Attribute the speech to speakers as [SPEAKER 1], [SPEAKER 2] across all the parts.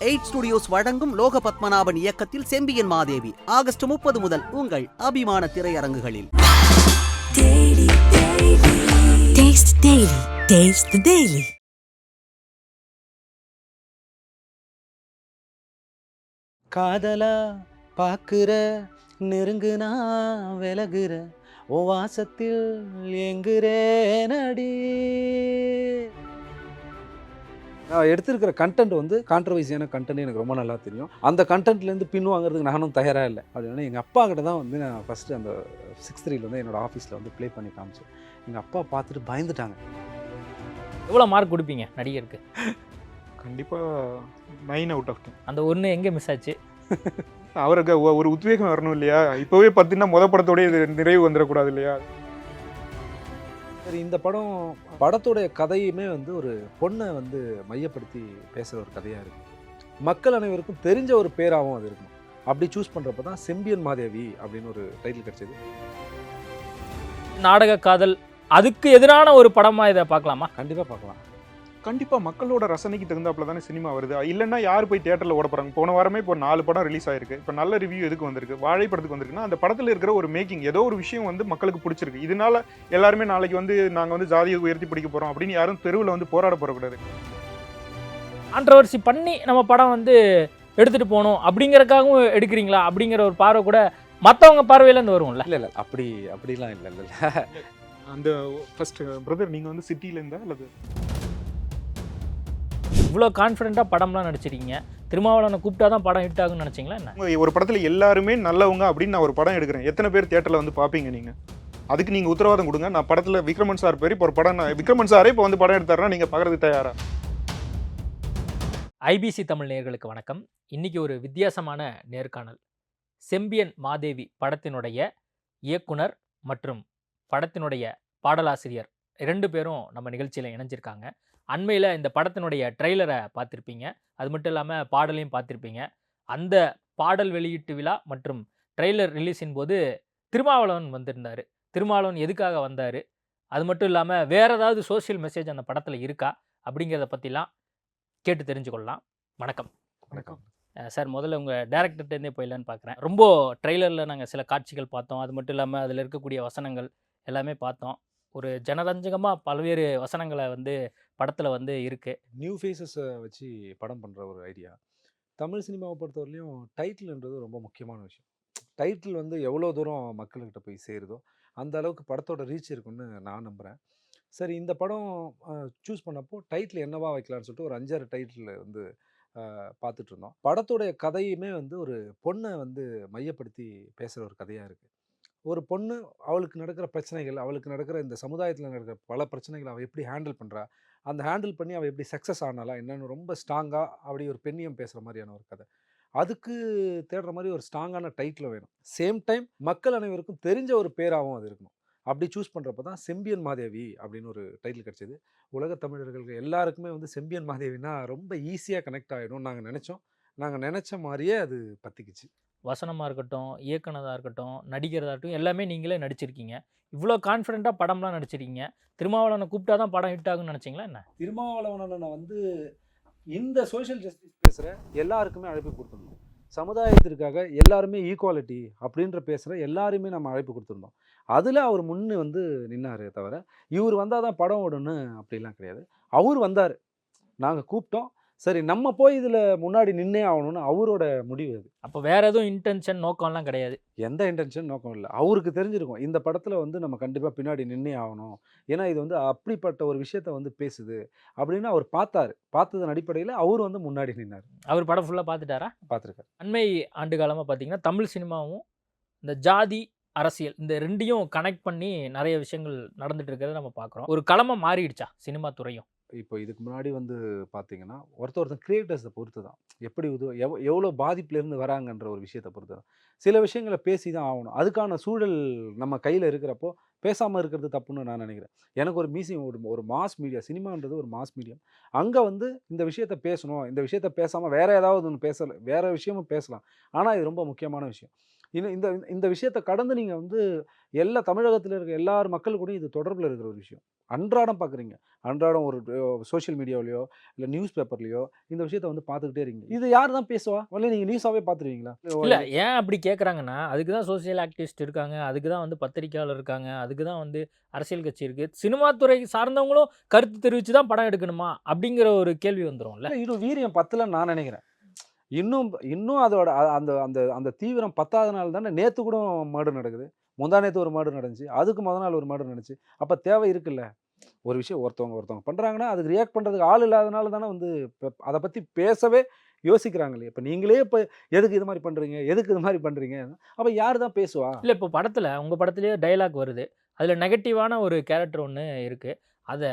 [SPEAKER 1] Eight studios வழங்கும் லோக பத்மநாபன் இயக்கத்தில் Sembiyan Madevi August முப்பது முதல் உங்கள் அபிமான திரையரங்குகளில்.
[SPEAKER 2] காதலா பாக்குற நெருங்குனா விலகுற ஓ வாசத்தில் எங்குறேன் அடி நான் எடுத்திருக்கிற கண்டென்ட் வந்து கான்ட்ரவைசியான கண்டென்ட் எனக்கு ரொம்ப நல்லா தெரியும். அந்த கண்டென்ட்லேருந்து பின் வாங்குறதுக்கு நானும் தயாராக இல்லை. அப்படின்னா எங்கள் அப்பா கிட்ட தான் வந்து நான் ஃபஸ்ட்டு அந்த சிக்ஸ் த்ரீல வந்து என்னோட ஆஃபீஸில் வந்து ப்ளே பண்ணி காமிச்சேன். எங்கள் அப்பா பார்த்துட்டு பயந்துட்டாங்க.
[SPEAKER 3] எவ்வளோ மார்க் கொடுப்பீங்க நடிகருக்கு?
[SPEAKER 4] கண்டிப்பாக நைன் அவுட் ஆஃப் டென்
[SPEAKER 3] அந்த ஒன்று எங்கே மிஸ் ஆச்சு?
[SPEAKER 4] அவருக்கு ஒரு உத்வேகம் வரணும் இல்லையா? இப்போவே பார்த்தீங்கன்னா முத படத்தோடய இது நிறைவு வந்துடக்கூடாது இல்லையா?
[SPEAKER 2] சரி இந்த படம் படத்துடைய கதையுமே வந்து ஒரு பொண்ணை வந்து மையப்படுத்தி பேசுகிற ஒரு கதையாக இருக்குது மக்கள் அனைவருக்கும் தெரிஞ்ச ஒரு பேராகவும் அது இருக்கும். அப்படி சூஸ் பண்ணுறப்ப தான் செம்பியன் மாதேவி அப்படின்னு ஒரு டைட்டில் கிடச்சிது.
[SPEAKER 3] நாடக காதல் அதுக்கு எதிரான ஒரு படமா இதை பார்க்கலாமா?
[SPEAKER 2] கண்டிப்பாக பார்க்கலாம்.
[SPEAKER 4] கண்டிப்பாக மக்களோட ரசனைக்கு தகுந்தாப்புல தானே சினிமா வருது. இல்லைன்னா யார் போய் தியேட்டரில் ஓட போகிறாங்க போன வாரமே இப்போ நாலு படம் ரிலீஸ் ஆயிருக்கு. இப்போ நல்ல ரிவ்யூ எதுக்கு வந்திருக்கு? வாழை படத்துக்கு வந்திருக்குன்னா அந்த படத்தில் இருக்கிற ஒரு மேக்கிங் ஏதோ ஒரு விஷயம் வந்து மக்களுக்கு பிடிச்சிருக்கு. இதனால எல்லாருமே நாளைக்கு வந்து நாங்கள் வந்து ஜாதியை உயர்த்தி பிடிக்க போகிறோம் அப்படின்னு யாரும் தெருவில் வந்து போராட போறக்கூடாது
[SPEAKER 3] கான்ட்ரவர்சி பண்ணி நம்ம படம் வந்து எடுத்துட்டு போகணும். அப்படிங்கறக்காகவும் எடுக்கிறீங்களா? அப்படிங்கிற ஒரு பார்வை கூட மற்றவங்க பார்வையிலேருந்து வரும்ல?
[SPEAKER 2] இல்லை இல்லை. அப்படி அப்படிலாம் இல்லை இல்லை
[SPEAKER 4] அந்த ஃபர்ஸ்ட் பிரதர் நீங்கள் வந்து சிட்டியில் இருந்தா அல்லது?
[SPEAKER 3] இவ்வளோ கான்ஃபிடென்ட்டாக படம்லாம் நடிச்சிருக்கீங்க. திருமாவளவனை கூப்பிட்டா தான் படம் ஹிட் ஆகும்னு நினச்சிங்களா என்ன?
[SPEAKER 4] ஒரு படத்தில் எல்லாருமே நல்லவங்க அப்படின்னு நான் ஒரு படம் எடுக்கிறேன். எத்தனை பேர் தியேட்டரில் வந்து பார்ப்பீங்க நீங்கள் அதுக்கு நீங்கள் உத்தரவாதம் கொடுங்க. நான் படத்தில் விக்ரமன் சார் பேர் இப்போ ஒரு படம் நான் விக்ரமன் சாரே இப்போ வந்து படம் எடுத்தாருன்னா நீங்கள் பார்க்கறதுக்கு தயாரா?
[SPEAKER 3] ஐபிசி தமிழ் நேயர்களுக்கு வணக்கம். இன்னைக்கு ஒரு வித்தியாசமான நேர்காணல். செம்பியன் மாதேவி படத்தினுடைய இயக்குனர் மற்றும் படத்தினுடைய பாடலாசிரியர் இரண்டு பேரும் நம்ம நிகழ்ச்சியில் இணைஞ்சிருக்காங்க. அண்மையில் இந்த படத்தினுடைய ட்ரெய்லரை பார்த்துருப்பீங்க. அது மட்டும் இல்லாமல் பாடலையும் பார்த்துருப்பீங்க. அந்த பாடல் வெளியீட்டு விழா மற்றும் ட்ரெய்லர் ரிலீஸின் போது திருமாவளவன் வந்திருந்தார். திருமாவளவன் எதுக்காக வந்தார்? அது மட்டும் இல்லாமல் வேற ஏதாவது சோஷியல் மெசேஜ் அந்த படத்தில் இருக்கா? அப்படிங்கிறத பற்றிலாம் கேட்டு தெரிஞ்சுக்கொள்ளலாம். வணக்கம்.
[SPEAKER 4] வணக்கம்.
[SPEAKER 3] சார் முதல்ல உங்கள் டேரக்டர்கிட்டேருந்தே போயிடலான்னு பார்க்குறேன் ரொம்ப ட்ரெய்லரில் நாங்கள் சில காட்சிகள் பார்த்தோம். அது மட்டும் இல்லாமல் அதில் இருக்கக்கூடிய வசனங்கள் எல்லாமே பார்த்தோம். ஒரு ஜனரஞ்சகமாக பல்வேறு வசனங்களை வந்து படத்தில் வந்து இருக்குது
[SPEAKER 2] நியூ ஃபேஸஸை வச்சு படம் பண்ணுற ஒரு ஐடியா. தமிழ் சினிமாவை பொறுத்தவரையிலையும் டைட்டில்ன்றது ரொம்ப முக்கியமான விஷயம். டைட்டில் வந்து எவ்வளோ தூரம் மக்கள்கிட்ட போய் சேருதோ அந்த அளவுக்கு படத்தோட ரீச் இருக்குன்னு நான் நம்புகிறேன் சரி இந்த படம் சூஸ் பண்ணப்போ டைட்டில் என்னவா வைக்கலாம்னு சொல்லிட்டு ஒரு அஞ்சாறு டைட்டில் வந்து பார்த்துட்ருந்தோம் பார்த்துட்டு இருந்தோம். படத்துடைய கதையுமே வந்து ஒரு பொண்ணை வந்து மையப்படுத்தி பேசுகிற ஒரு கதையாக இருக்குது ஒரு பொண்ணு அவளுக்கு நடக்கிற பிரச்சனைகள் அவளுக்கு நடக்கிற இந்த சமுதாயத்தில் நடக்கிற பல பிரச்சனைகள் அவள் எப்படி ஹேண்டில் பண்ணுறா அந்த ஹேண்டில் பண்ணி அவள் எப்படி சக்ஸஸ் ஆனாலா என்னென்னு ரொம்ப ஸ்ட்ராங்காக அப்படி ஒரு பெண்ணியம் பேசுகிற மாதிரியான ஒரு கதை. அதுக்கு தேடுற மாதிரி ஒரு ஸ்ட்ராங்கான டைட்டில் வேணும். சேம் டைம் மக்கள் அனைவருக்கும் தெரிஞ்ச ஒரு பேராகவும் அது இருக்கணும். அப்படி சூஸ் பண்ணுறப்ப தான் செம்பியன் மாதேவி அப்படின்னு ஒரு டைட்டில் கிடச்சிது. உலக தமிழர்களுக்கு எல்லாருக்குமே வந்து செம்பியன் மாதேவினா ரொம்ப ஈஸியாக கனெக்ட் ஆகிடும் நாங்கள் நினச்சோம். நாங்கள் நினச்ச மாதிரியே அது பற்றிக்குச்சு
[SPEAKER 3] வசனமாக இருக்கட்டும் இயக்குனதாக இருக்கட்டும் நடிக்கிறதா இருக்கட்டும் எல்லாமே நீங்களே நடிச்சிருக்கீங்க. இவ்வளோ கான்ஃபிடென்ட்டாக படம்லாம் நடிச்சிருக்கீங்க. திருமாவளவனை கூப்பிட்டா தான் படம் ஹிட் ஆகும்னு நினச்சிங்களா என்ன?
[SPEAKER 2] திருமாவளவனை வந்து இந்த சோஷியல் ஜஸ்டிஸ் பேசுகிற எல்லாருக்குமே அழைப்பு கொடுத்துருந்தோம் சமுதாயத்திற்காக எல்லாருமே ஈக்குவாலிட்டி அப்படின்ற பேசுகிற எல்லாருமே நம்ம அழைப்பு கொடுத்துருந்தோம் அதில் அவர் முன்னு வந்து நின்னாரே தவிர இவர் வந்தால் தான் படம் ஓடுன்னு அப்படிலாம் கிடையாது. அவர் வந்தார். நாங்கள் கூப்பிட்டோம். சரி நம்ம போய் இதில் முன்னாடி நின்னே ஆகணும்னு அவரோட முடிவு அது.
[SPEAKER 3] அப்போ வேற எதுவும் இன்டென்ஷன் நோக்கம்லாம் கிடையாது.
[SPEAKER 2] எந்த இன்டென்ஷன் நோக்கம் இல்லை. அவருக்கு தெரிஞ்சிருக்கும். இந்த படத்தில் வந்து நம்ம கண்டிப்பாக பின்னாடி நின்னே ஆகணும். ஏன்னா இது வந்து அப்படிப்பட்ட ஒரு விஷயத்த வந்து பேசுது அப்படின்னு அவர் பார்த்தாரு. பார்த்ததன் அடிப்படையில் அவர் வந்து முன்னாடி நின்னார்.
[SPEAKER 3] அவர் படம் ஃபுல்லாக பார்த்துட்டாரா?
[SPEAKER 2] பார்த்துருக்காரு.
[SPEAKER 3] அண்மை ஆண்டு காலமாக பார்த்தீங்கன்னா தமிழ் சினிமாவும் இந்த ஜாதி அரசியல் இந்த ரெண்டையும் கனெக்ட் பண்ணி நிறைய விஷயங்கள் நடந்துட்டு இருக்கிறத நம்ம பார்க்குறோம். ஒரு களமாக மாறிடுச்சா சினிமா துறையும்?
[SPEAKER 2] இப்போ இதுக்கு முன்னாடி வந்து பார்த்தீங்கன்னா ஒருத்தர் ஒருத்தர் கிரியேட்டர்ஸை பொறுத்து தான். எப்படி உதவ எவ் எவ்வளோ பாதிப்புலேருந்து வராங்கன்ற ஒரு விஷயத்தை பொறுத்து தான். சில விஷயங்களை பேசி தான் ஆகணும். அதுக்கான சூழல் நம்ம கையில் இருக்கிறப்போ பேசாமல் இருக்கிறது தப்புன்னு நான் நினைக்கிறேன். எனக்கு ஒரு மீசியம் ஒரு ஒரு மாஸ் மீடியா சினிமான்றது ஒரு மாஸ் மீடியம் அங்கே வந்து இந்த விஷயத்த பேசணும் இந்த விஷயத்த பேசாமல் வேறு ஏதாவது ஒன்று பேசலை வேறு விஷயமும் பேசலாம். ஆனால் இது ரொம்ப முக்கியமான விஷயம். இன்னும் இந்த இந்த விஷயத்தை கடந்து நீங்கள் வந்து எல்லா தமிழகத்தில் இருக்க எல்லார் மக்கள் கூட இது தொடர்பில் இருக்கிற ஒரு விஷயம். அன்றாடம் பார்க்குறீங்க அன்றாடம் ஒரு சோஷியல் மீடியாவிலையோ இல்லை நியூஸ் பேப்பர்லையோ இந்த விஷயத்தை வந்து பார்த்துக்கிட்டே இருக்கீங்க. இது யார் தான் பேசுவா? இல்லை நீங்கள் நியூஸாகவே பார்த்துருவீங்களா
[SPEAKER 3] இல்ல ஏன் அப்படி கேக்குறாங்கன்னா அதுக்கு தான் சோசியல் ஆக்டிவிஸ்ட் இருக்காங்க அதுக்கு தான் வந்து பத்திரிக்கையாளர் இருக்காங்க அதுக்கு தான் வந்து அரசியல் கட்சி இருக்கு. சினிமா துறை சார்ந்தவங்களும் கருத்து தெரிவிச்சு தான் படம் எடுக்கணுமா? அப்படிங்கிற ஒரு கேள்வி
[SPEAKER 2] இல்லை இன்னும் வீரியம் பத்தலன்னு நான் நினைக்கிறேன். இன்னும் இன்னும் அதோட அந்த அந்த அந்த தீவிரம் பத்தாதனால தானே நேற்று கூட மர்டர் நடக்குது. முந்தா நேற்று ஒரு மர்டர் நடந்துச்சு. அதுக்கு முத நாள் ஒரு மர்டர் நடந்துச்சு. அப்போ தேவை இருக்குல்ல. ஒரு விஷயம் ஒருத்தவங்க ஒருத்தவங்க பண்ணுறாங்கன்னா அதுக்கு ரியாக்ட் பண்ணுறதுக்கு ஆள் இல்லாதனால தானே வந்து இப்போ அதை பற்றி பேசவே யோசிக்கிறாங்க இல்லையா? இப்போ நீங்களே இப்போ எதுக்கு இது மாதிரி பண்ணுறீங்க எதுக்கு இது மாதிரி பண்ணுறீங்க அப்போ யார் தான் பேசுவா?
[SPEAKER 3] இல்லை இப்போ படத்தில் உங்கள் படத்துலேயே டைலாக் வருது. அதில் நெகட்டிவான ஒரு கேரக்டர் ஒன்று இருக்குது அதை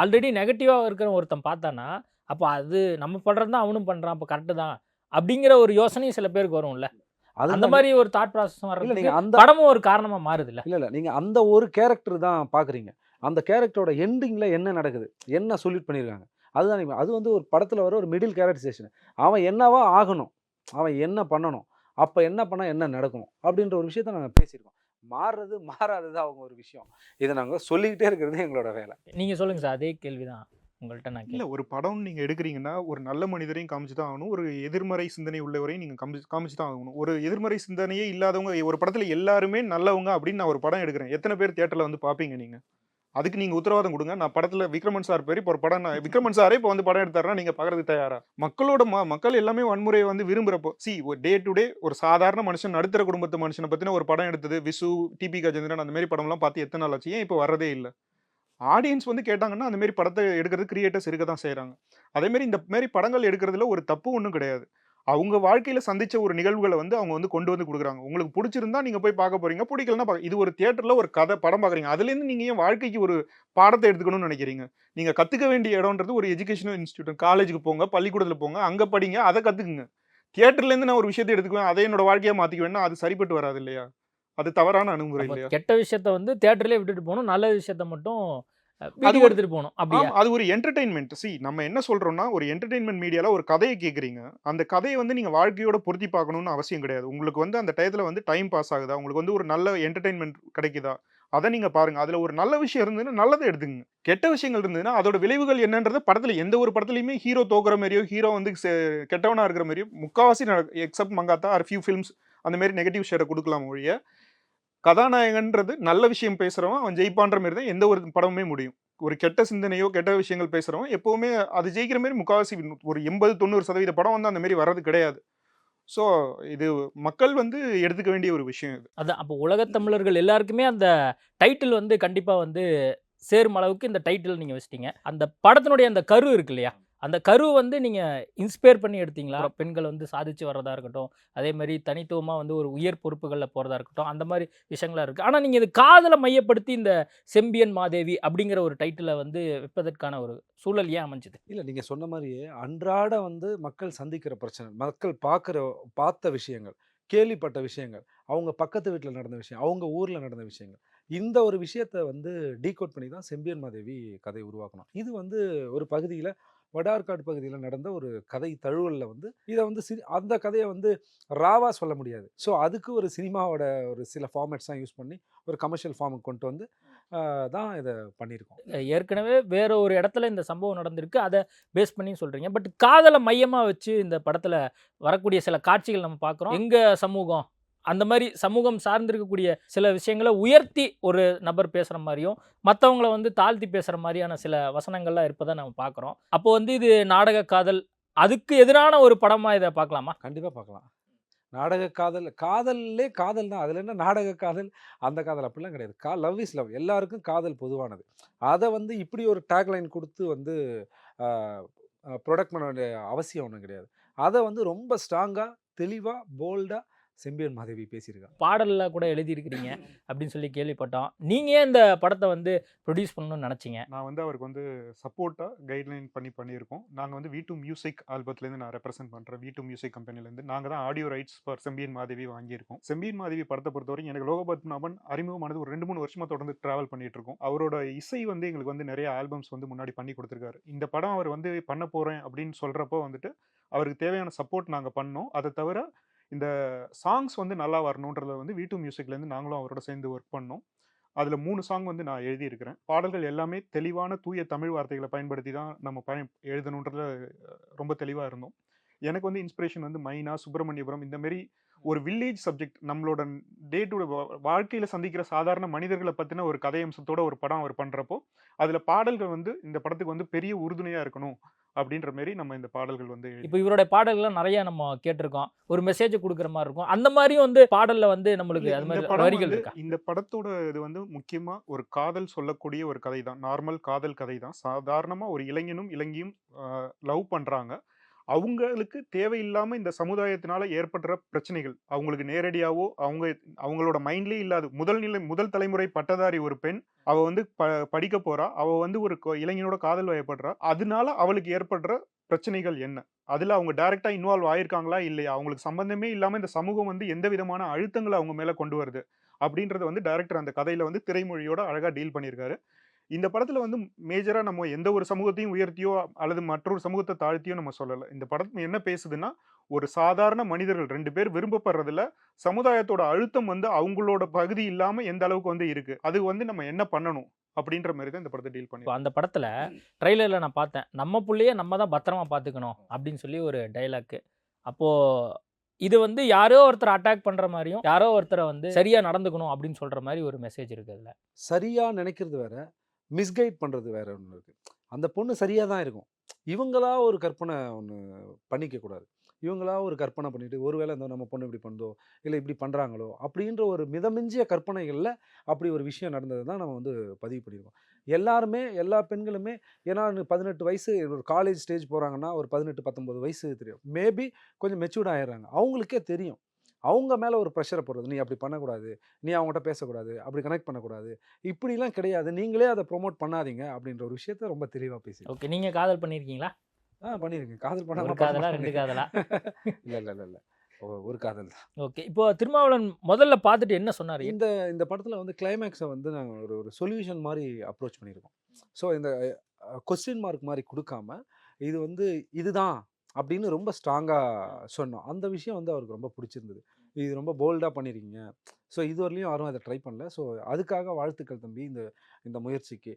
[SPEAKER 3] ஆல்ரெடி நெகட்டிவாக இருக்கிற ஒருத்தன் பார்த்தானா அப்போ அது நம்ம பண்ணுறது தான் அவனும் பண்ணுறான் அப்போ கரெக்டு தான். அப்படிங்கிற ஒரு யோசனையும் சில பேருக்கு வரும்ல.
[SPEAKER 2] அது
[SPEAKER 3] அந்த மாதிரி ஒரு தாட் ப்ராசஸ்
[SPEAKER 2] நீங்கள் அந்த
[SPEAKER 3] படமும் ஒரு காரணமா மாறுதுல்ல.
[SPEAKER 2] இல்லை இல்லை. நீங்கள் அந்த ஒரு கேரக்டர் தான் பார்க்குறீங்க அந்த கேரக்டரோட எண்டிங்கில் என்ன நடக்குது? என்ன சொல்லிட் பண்ணியிருக்காங்க அதுதான் நீங்க- அது வந்து ஒரு படத்தில் வர ஒரு மிடில் கேரக்டரைசேஷன் அவன் என்னவா ஆகணும்? அவன் என்ன பண்ணணும்? அப்போ என்ன பண்ணால் என்ன நடக்கணும் அப்படின்ற ஒரு விஷயத்த நாங்கள் பேசியிருக்கோம். மாறுறது மாறாதது அவங்க ஒரு விஷயம். இதை நாங்கள் சொல்லிக்கிட்டே இருக்கிறது எங்களோட வேலை.
[SPEAKER 3] நீங்க சொல்லுங்க சார் அதே கேள்விதான். உங்கள்கிட்ட நான்
[SPEAKER 4] இல்ல. ஒரு படம் நீங்க எடுக்கிறீங்கன்னா ஒரு நல்ல மனிதரையும் காமிச்சு தான் ஆகணும். ஒரு எதிர்மறை சிந்தனை உள்ளவரையும் நீங்க காமிச்சு காமிச்சு தான் ஆகணும். ஒரு எதிர்மறை சிந்தனையே இல்லாதவங்க ஒரு படத்துல எல்லாருமே நல்லவங்க அப்படின்னு நான் ஒரு படம் எடுக்கிறேன். எத்தனை பேர் தியேட்டர்ல வந்து பாப்பீங்க நீங்க? அதுக்கு நீங்க உத்தரவாதம் கொடுங்க. நான் படத்துல விக்ரமன் சார் பேர் இப்போ ஒரு படம் நான் விக்ரமன் சாரே இப்போ வந்து படம் எடுத்தாருன்னா நீங்க பாக்குறதுக்கு தயாரா? மக்களோட ம- மக்கள் எல்லாமே வன்முறையை வந்து விரும்புறப்போ சி ஒரு டே டு டே ஒரு சாதாரண மனுஷன் நடுத்தர குடும்பத்து மனுஷனை பத்தின ஒரு படம் எடுத்தது விசு டிபி கஜேந்திரன் அந்த மாதிரி படம்லாம் பார்த்து எத்தனை நாள் ஆச்சு? ஏன் இப்போ வரதே இல்லை? ஆடியன்ஸ் வந்து கேட்டாங்கன்னா அந்த மாதிரி படத்தை எடுக்கிறது கிரியேட்டர்ஸ் இருக்க தான் செய்கிறாங்க அதேமாரி இந்த மாதிரி படங்கள் எடுக்கிறதுல ஒரு தப்பு ஒன்றும் கிடையாது. அவங்க வாழ்க்கையில் சந்தித்த ஒரு நிகழ்வுகளை வந்து அவங்க வந்து கொண்டு வந்து கொடுக்குறாங்க. உங்களுக்கு பிடிச்சிருந்தா நீங்கள் போய் பார்க்க போகிறீங்க பிடிக்கலன்னா பார்க்க- இது ஒரு தியேட்டரில் ஒரு கதை படம் பார்க்குறீங்க. அதுலேருந்து நீங்கள் ஏன் வாழ்க்கைக்கு ஒரு பாடத்தை எடுத்துக்கணும்னு நினைக்கிறீங்க? நீங்கள் கற்றுக்க வேண்டிய இடம்ன்றது ஒரு எஜுகேஷனல் இன்ஸ்டியூட் காலேஜுக்கு போங்க பள்ளிக்கூடத்தில் போங்க அங்கே படிங்க அதை கற்றுக்குங்க தியேட்டர்லேருந்து நான் ஒரு விஷயத்தை எடுத்துக்குவேன் அதை என்னோட வாழ்க்கையா மாற்றிக்குவேன்னா அது சரிப்பட்டு வராது இல்லையா? அது தவறான அணுகுமுறை இல்லையா?
[SPEAKER 3] கெட்ட விஷயத்த வந்து தியேட்டர்லயே விட்டுட்டு போகணும் நல்ல விஷயத்த மட்டும்
[SPEAKER 4] அது
[SPEAKER 3] எடுத்துட்டு போகணும் அப்படியா?
[SPEAKER 4] அது ஒரு என்டர்டைன்மெண்ட் சி நம்ம என்ன சொல்றோம்னா ஒரு என்டர்டைன்மெண்ட் மீடியால ஒரு கதையை கேக்குறீங்க. அந்த கதையை வந்து நீங்க வாழ்க்கையோட பொருத்தி பார்க்கணும்னு அவசியம் கிடையாது. உங்களுக்கு வந்து அந்த டயத்துல வந்து டைம் பாஸ் ஆகுதா? உங்களுக்கு வந்து ஒரு நல்ல என்டர்டைன்மெண்ட் கிடைக்குதா? அதை நீங்க பாருங்க. அதுல ஒரு நல்ல விஷயம் இருந்ததுன்னா நல்லதை எடுத்துங்க கெட்ட விஷயங்கள் இருந்ததுன்னா அதோட விளைவுகள் என்னன்றது படத்துல எந்த ஒரு படத்துலயுமே ஹீரோ தோக்குற மாதிரியோ ஹீரோ வந்து கெட்டவனா இருக்கிற மாதிரியோ முக்காவாசி except Mankatha are few films அந்த மாதிரி நெகட்டிவ் ஷேரை கொடுக்கலாம் ஒழிய கதாநாயகன்றது நல்ல விஷயம் பேசுகிறவன் அவன் ஜெயிப்பான்ற மாதிரி தான் எந்த ஒரு படமுமே முடியும். ஒரு கெட்ட சிந்தனையோ கெட்ட விஷயங்கள் பேசுகிறவன் எப்போவுமே அது ஜெயிக்கிற மாதிரி முக்காவாசி ஒரு எண்பது தொண்ணூறு சதவீத படம் வந்து அந்த மாதிரி வர்றது கிடையாது. ஸோ இது மக்கள் வந்து எடுத்துக்க வேண்டிய ஒரு விஷயம் இது.
[SPEAKER 3] அதான் அப்போ உலகத் தமிழர்கள் எல்லாருக்குமே அந்த டைட்டில் வந்து கண்டிப்பாக வந்து சேரும் அளவுக்கு இந்த டைட்டில் நீங்கள் வச்சிட்டீங்க. அந்த படத்தினுடைய அந்த கரு இருக்கு இல்லையா? அந்த கரு வந்து நீங்க இன்ஸ்பயர் பண்ணி எடுத்தீங்களா? பெண்கள் வந்து சாதிச்சு வர்றதா இருக்கட்டும் அதே மாதிரி தனித்துவமா வந்து ஒரு உயர் பொறுப்புகளில் போறதா இருக்கட்டும் அந்த மாதிரி விஷயங்களா இருக்கு. ஆனா நீங்க இது காதலை மையப்படுத்தி இந்த செம்பியன் மாதேவி அப்படிங்கிற ஒரு டைட்டிலை வந்து வைப்பதற்கான ஒரு சூழல் ஏன் அமைஞ்சது?
[SPEAKER 2] இல்லை நீங்கள் சொன்ன மாதிரியே அன்றாட வந்து மக்கள் சந்திக்கிற பிரச்சனை மக்கள் பார்க்குற பார்த்த விஷயங்கள் கேள்விப்பட்ட விஷயங்கள் அவங்க பக்கத்து வீட்டில் நடந்த விஷயம் அவங்க ஊரில் நடந்த விஷயங்கள் இந்த ஒரு விஷயத்தை வந்து டீகோட் பண்ணி தான் செம்பியன் மாதேவி கதை உருவாக்கணும். இது வந்து ஒரு பகுதியில் வடார்காடு பகுதியில் நடந்த ஒரு கதை தழுவலில் வந்து இதை வந்து சி அந்த கதையை வந்து ராவா சொல்ல முடியாது. ஸோ அதுக்கு ஒரு சினிமாவோட ஒரு சில ஃபார்மேட்ஸ் தான் யூஸ் பண்ணி ஒரு கமர்ஷியல் ஃபார்முக்கு கொண்டு வந்து தான் இதை பண்ணியிருக்கோம்.
[SPEAKER 3] ஏற்கனவே வேற ஒரு இடத்துல இந்த சம்பவம் நடந்திருக்கு. அதை பேஸ் பண்ணி சொல்றீங்க. பட் காதலை மையமா வச்சு இந்த படத்துல வரக்கூடிய சில காட்சிகள் நம்ம பார்க்குறோம் எங்க சமூகம்? அந்த மாதிரி சமூகம் சார்ந்திருக்கக்கூடிய சில விஷயங்களை உயர்த்தி ஒரு நபர் பேசுகிற மாதிரியும் மற்றவங்கள வந்து தாழ்த்தி பேசுகிற மாதிரியான சில வசனங்கள்லாம் இருப்பதை நம்ம பார்க்குறோம். அப்போ வந்து இது நாடக காதல் அதுக்கு எதிரான ஒரு படமாக இதை பார்க்கலாமா?
[SPEAKER 2] கண்டிப்பாக பார்க்கலாம். நாடக காதல் காதல்லே காதல் தான். அதில் என்ன நாடக காதல்? அந்த காதல் அப்படிலாம் கிடையாது. கா லவ் இஸ் லவ். எல்லாருக்கும் காதல் பொதுவானது. அதை வந்து இப்படி ஒரு டேக்லைன் கொடுத்து வந்து ப்ரொடக்ட் பண்ண வேண்டிய அவசியம் ஒன்றும் கிடையாது. அதை வந்து ரொம்ப ஸ்ட்ராங்காக தெளிவாக போல்டாக செம்பியன் மாதேவி பேசியிருக்காங்க
[SPEAKER 3] பாடல்ல கூட எழுதியிருக்கிறீங்க அப்படின்னு சொல்லி கேள்விப்பட்டோம். நீங்க ஏன் இந்த படத்தை வந்து ப்ரொடியூஸ் பண்ணணும்னு நினைச்சீங்க?
[SPEAKER 4] நான் வந்து அவருக்கு வந்து சப்போர்ட்டாக கைட்லைன் பண்ணி பண்ணியிருக்கோம். நாங்கள் வந்து வி டூ மியூசிக் ஆல்பத்துலேருந்து நான் ரெப்ரசென்ட் பண்ணுறேன் வி டூ மியூசிக் கம்பெனிலேருந்து நாங்கள் தான் audio rights for Sembiyan Madevi வாங்கியிருக்கோம். செம்பியன் மாதேவி படத்தை பொறுத்தவரைக்கும் எனக்கு லோகபத்மநாபன் அறிமுகமானது ஒரு ரெண்டு மூணு வருஷமா தொடர்ந்து ட்ராவல் பண்ணிட்டு இருக்கோம் அவரோட இசை வந்து எங்களுக்கு வந்து நிறைய ஆல்பம்ஸ் வந்து முன்னாடி பண்ணி கொடுத்துருக்காரு. இந்த படம் அவர் வந்து பண்ண போகிறேன் அப்படின்னு சொல்கிறப்போ வந்துட்டு அவருக்கு தேவையான சப்போர்ட் நாங்கள் பண்ணோம். அதை தவிர இந்த சாங்ஸ் வந்து நல்லா வரணுன்றத வந்து வீட்டு மியூசிக்லேருந்து நாங்களும் அவரோட சேர்ந்து ஒர்க் பண்ணோம். அதில் மூணு சாங் வந்து நான் எழுதியிருக்கிறேன். பாடல்கள் எல்லாமே தெளிவான தூய தமிழ் வார்த்தைகளை பயன்படுத்தி தான் நம்ம பயன் எழுதணுன்றதுல ரொம்ப தெளிவாக இருந்தோம். எனக்கு வந்து இன்ஸ்பிரேஷன் வந்து மைனா சுப்பிரமணியபுரம் இந்தமாரி ஒரு வில்லேஜ் சப்ஜெக்ட் நம்மளோட டே டு வாழ்க்கையில் சந்திக்கிற சாதாரண மனிதர்களை பற்றின ஒரு கதை அம்சத்தோட ஒரு படம் அவர் பண்ணுறப்போ அதில் பாடல்கள் வந்து இந்த படத்துக்கு வந்து பெரிய உறுதுணையாக இருக்கணும். அப்படின்ற மாதிரி நம்ம இந்த பாடல்கள் வந்து
[SPEAKER 3] இப்போ இவருடைய பாடல்கள்லாம் நிறைய நம்ம கேட்டிருக்கோம். ஒரு மெசேஜ் கொடுக்குற மாதிரி இருக்கும். அந்த மாதிரியும் வந்து பாடல்ல வந்து நம்மளுக்கு அது மாதிரி வரிகள் இருக்கா?
[SPEAKER 4] இந்த படத்தோட இது வந்து முக்கியமா ஒரு காதல் சொல்லக்கூடிய ஒரு கதை தான் நார்மல் காதல் கதை தான் சாதாரணமா ஒரு இளைஞனும் இளைஞியும் லவ் பண்றாங்க. அவங்களுக்கு தேவையில்லாமல் இந்த சமுதாயத்தினால ஏற்படுற பிரச்சனைகள். அவங்களுக்கு நேரடியாவோ அவங்க அவங்களோட மைண்ட்லேயே இல்லாது முதல் நிலை முதல் தலைமுறை பட்டதாரி ஒரு பெண் அவ வந்து ப படிக்க போறா. அவ வந்து ஒரு இளைஞனோட காதல் வயப்படுறா. அதனால அவளுக்கு ஏற்படுற பிரச்சனைகள் என்ன? அதில் அவங்க டைரக்டா இன்வால்வ் ஆயிருக்காங்களா? இல்லையா? அவங்களுக்கு சம்பந்தமே இல்லாமல் இந்த சமூகம் வந்து எந்த விதமான அழுத்தங்களை அவங்க மேலே கொண்டு வருது? அப்படின்றத வந்து டைரக்டர் அந்த கதையில வந்து திரைமொழியோட அழகா டீல் பண்ணியிருக்காரு. இந்த படத்துல வந்து மேஜரா நம்ம எந்த ஒரு சமூகத்தையும் உயர்த்தியோ அல்லது மற்றொரு சமூகத்தை தாழ்த்தியோ நம்ம சொல்லல. இந்த படம் என்ன பேசுதுன்னா ஒரு சாதாரண மனிதர்கள் ரெண்டு பேர் விரும்பப்படுறதுல சமுதாயத்தோட அழுத்தம் வந்து அவங்களோட பகுதி இல்லாம எந்த அளவுக்கு வந்து இருக்கு. அது வந்து நம்ம என்ன பண்ணணும் அப்படின்ற மாதிரி தான் இந்த படத்தை டீல் பண்ணி
[SPEAKER 3] அந்த படத்துல ட்ரெய்லரில் நான் பார்த்தேன். நம்ம புள்ளைய நம்ம தான் பத்திரமா பார்த்துக்கணும் அப்படின்னு சொல்லி ஒரு டைலாக்கு அப்போ இது வந்து யாரோ ஒருத்தர் அட்டாக் பண்ற மாதிரியும் யாரோ ஒருத்தரை வந்து சரியா நடந்துக்கணும் அப்படின்னு சொல்ற மாதிரி ஒரு மெசேஜ் இருக்கு அதுல.
[SPEAKER 2] சரியா நினைக்கிறது வேற. மிஸ்கைட் பண்ணுறது வேற ஒன்று இருக்குது அந்த பொண்ணு சரியாக தான் இருக்கும். இவங்களா ஒரு கற்பனை ஒன்று பண்ணிக்கக்கூடாது இவங்களா ஒரு கற்பனை பண்ணிட்டு ஒருவேளை இந்த நம்ம பொண்ணு இப்படி பண்ணுதோ இல்லை இப்படி பண்ணுறாங்களோ அப்படின்ற ஒரு மிதமிஞ்சிய கற்பனைகளில் அப்படி ஒரு விஷயம் நடந்தது தான் நம்ம வந்து பதிவு பண்ணியிருக்கோம் எல்லாருமே எல்லா பெண்களுமே ஏன்னா பதினெட்டு வயசு ஒரு காலேஜ் ஸ்டேஜ் போகிறாங்கன்னா ஒரு பதினெட்டு பத்தொம்பது வயசு தெரியும். மேபி கொஞ்சம் மெச்சூர்ட் ஆகிடுறாங்க அவங்களுக்கே தெரியும். அவங்க மேலே ஒரு ப்ரெஷரை போடுறது. நீ அப்படி பண்ணக்கூடாது. நீ அவங்ககிட்ட பேசக்கூடாது. அப்படி கனெக்ட் பண்ணக்கூடாது. இப்படிலாம் கிடையாது. நீங்களே அதை ப்ரோமோட் பண்ணாதீங்க அப்படின்ற ஒரு விஷயத்த ரொம்ப தெளிவாக பேசி
[SPEAKER 3] ஓகே. நீங்க காதல் பண்ணியிருக்கீங்களா
[SPEAKER 2] ஆ பண்ணியிருக்கேன் காதல்
[SPEAKER 3] ஒரு
[SPEAKER 2] பண்ணாம
[SPEAKER 3] காதலா ரெண்டு காதலா?
[SPEAKER 2] இல்லை இல்லை இல்லை. இல்லை ஒரு காதல் தான்.
[SPEAKER 3] ஓகே. இப்போ திருமாவளவன் முதல்ல பார்த்துட்டு என்ன சொன்னாரு?
[SPEAKER 2] இந்த இந்த படத்தில் வந்து கிளைமேக்ஸை வந்து நாங்கள் ஒரு ஒரு சொல்யூஷன் மாதிரி அப்ரோச் பண்ணியிருக்கோம். ஸோ இந்த கொஸ்டின் மார்க் மாதிரி கொடுக்காம இது வந்து இதுதான் அப்படின்னு ரொம்ப ஸ்ட்ராங்காக சொன்னோம். அந்த விஷயம் வந்து அவருக்கு ரொம்ப பிடிச்சிருந்தது. இது ரொம்ப போல்டாக பண்ணியிருக்கீங்க ஸோ இதுவரையிலையும் யாரும் அதை ட்ரை பண்ணல. ஸோ அதுக்காக வாழ்த்துக்கள் தம்பி. இந்த இந்த முயற்சிக்கு.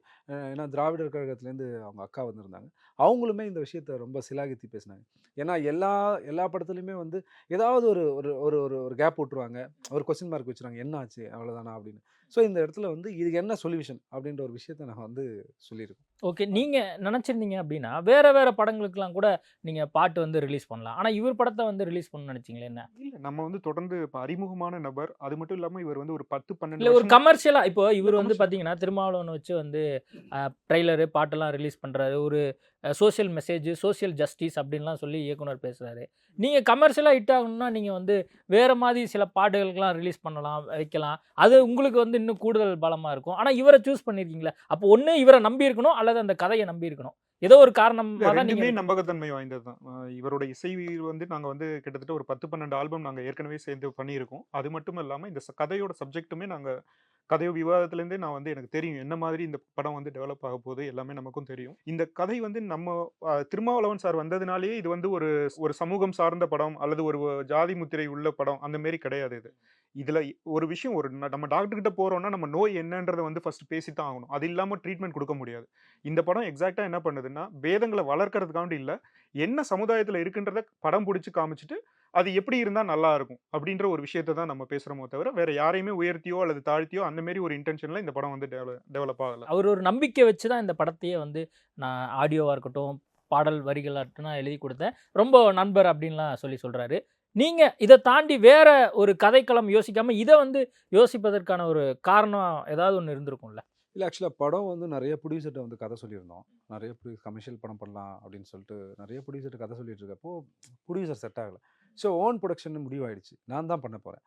[SPEAKER 2] ஏன்னா திராவிடர் கழகத்துலேருந்து அவங்க அக்கா வந்திருந்தாங்க. அவங்களுமே இந்த விஷயத்தை ரொம்ப சிலாகித்தி பேசினாங்க. ஏன்னா எல்லா எல்லா படத்துலையுமே வந்து ஏதாவது ஒரு ஒரு ஒரு ஒரு ஒரு கேப் விட்டுருவாங்க. ஒரு கொஸ்டின் மார்க் வச்சுருவாங்க. என்ன ஆச்சு அவ்வளோதானா அப்படின்னு. ஸோ இந்த இடத்துல வந்து இதுக்கு என்ன சொல்யூஷன் அப்படின்ற ஒரு விஷயத்த நான் வந்து சொல்லியிருக்கோம்
[SPEAKER 3] ஓகே. நீங்க நினைச்சிருந்தீங்க அப்படின்னா வேற வேற படங்களுக்கெல்லாம் கூட நீங்க பாட்டு வந்து ரிலீஸ் பண்ணலாம். ஆனா இவர் படத்தை வந்து ரிலீஸ் பண்ண நினைச்சீங்களே என்ன?
[SPEAKER 4] இல்ல நம்ம வந்து தொடர்ந்து இப்ப அறிமுகமான நபர் அது மட்டும் இல்லாம இவர் வந்து ஒரு பத்து
[SPEAKER 3] இல்ல
[SPEAKER 4] பன்னெண்டு
[SPEAKER 3] ஒரு
[SPEAKER 4] வருஷமா-
[SPEAKER 3] கமர்ஷியலா இப்போ இவர் வந்து. பாத்தீங்கன்னா திருமாவளவன் வச்சு வந்து ட்ரெய்லரு பாட்டெல்லாம் ரிலீஸ் பண்றாரு. ஒரு சோஷியல் மெசேஜ் சோஷியல் ஜஸ்டிஸ் அப்படின்லாம் சொல்லி இயக்குனர் பேசுறாரு. நீங்க கமர்ஷியலா ஹிட் ஆகணும்னா நீங்க வந்து வேற மாதிரி சில பாட்டுகளுக்கெல்லாம் ரிலீஸ் பண்ணலாம் வைக்கலாம். அது உங்களுக்கு வந்து இன்னும் கூடுதல் பலமா இருக்கும். ஆனா இவரை சூஸ் பண்ணிருக்கீங்களா? அப்போ ஒண்ணு இவரை நம்பி இருக்கணும் அல்லது அந்த கதையை நம்பி இருக்கணும். ஏதோ ஒரு காரணமா
[SPEAKER 4] ரெண்டுமே
[SPEAKER 3] நீங்க
[SPEAKER 4] நம்பகத்தன்மை வாய்ந்தது தான். இவரோட இசை வந்து நாங்க வந்து கிட்டத்தட்ட ஒரு பத்து பன்னெண்டு ஆல்பம் நாங்க ஏற்கனவே சேர்ந்து பண்ணியிருக்கோம். அது மட்டும் இல்லாம இந்த கதையோட சப்ஜெக்ட்டுமே நாங்க கதையோ விவாதத்துலேருந்தே நான் வந்து எனக்கு தெரியும் என்ன மாதிரி இந்த படம் வந்து டெவலப் ஆக போகுது எல்லாமே நமக்கும் தெரியும். இந்த கதை வந்து நம்ம திருமாவளவன் சார் வந்ததுனாலேயே இது வந்து ஒரு ஒரு சமூகம் சார்ந்த படம் அல்லது ஒரு ஜாதி முத்திரை உள்ள படம் அந்த மாரி கிடையாது இது. இதில் ஒரு விஷயம் ஒரு நம்ம டாக்டர்கிட்ட கிட்ட நம்ம நோய் என்னன்றதை வந்து ஃபஸ்ட் பேசி தான் ஆகணும். அது இல்லாமல் ட்ரீட்மெண்ட் கொடுக்க முடியாது. இந்த படம் எக்ஸாக்டாக என்ன பண்ணுதுன்னா வேதங்களை வளர்க்கறதுக்காண்டி இல்லை என்ன சமுதாயத்தில் இருக்குன்றத படம் பிடிச்சி காமிச்சிட்டு அது எப்படி இருந்தால் நல்லா இருக்கும் அப்படின்ற ஒரு விஷயத்தை தான் நம்ம பேசுகிறோமோ தவிர வேற யாரையுமே உயர்த்தியோ அல்லது தாழ்த்தியோ அந்த மாதிரி ஒரு இன்டென்ஷனில் இந்த படம் வந்து டெவலப் ஆகல.
[SPEAKER 3] அவர் ஒரு நம்பிக்கை வச்சு தான் இந்த படத்தையே வந்து நான் ஆடியோவாக இருக்கட்டும் பாடல் வரிகளாகட்டும் நான் எழுதி கொடுத்தேன். ரொம்ப நண்பர் அப்படின்லாம் சொல்லி சொல்கிறாரு நீங்கள் இதை தாண்டி வேற ஒரு கதைக்களம் யோசிக்காமல் இதை வந்து யோசிப்பதற்கான ஒரு காரணம் ஏதாவது ஒன்று இருந்திருக்கும்ல?
[SPEAKER 2] இல்லை ஆக்சுவலாக படம் வந்து நிறைய ப்ரொடியூசர்கிட்ட வந்து கதை சொல்லியிருந்தோம். நிறைய ப்ரொடியூஸ் கமர்ஷியல் படம் பண்ணலாம் அப்படின்னு சொல்லிட்டு நிறைய ப்ரொடியூசர்கிட்ட கதை சொல்லிட்டு இருக்கப்போ ப்ரொடியூசர் செட் ஆகலை. ஸோ ஓன் ப்ரொடக்ஷன் முடிவாயிடுச்சு. நான் தான் பண்ண போகிறேன்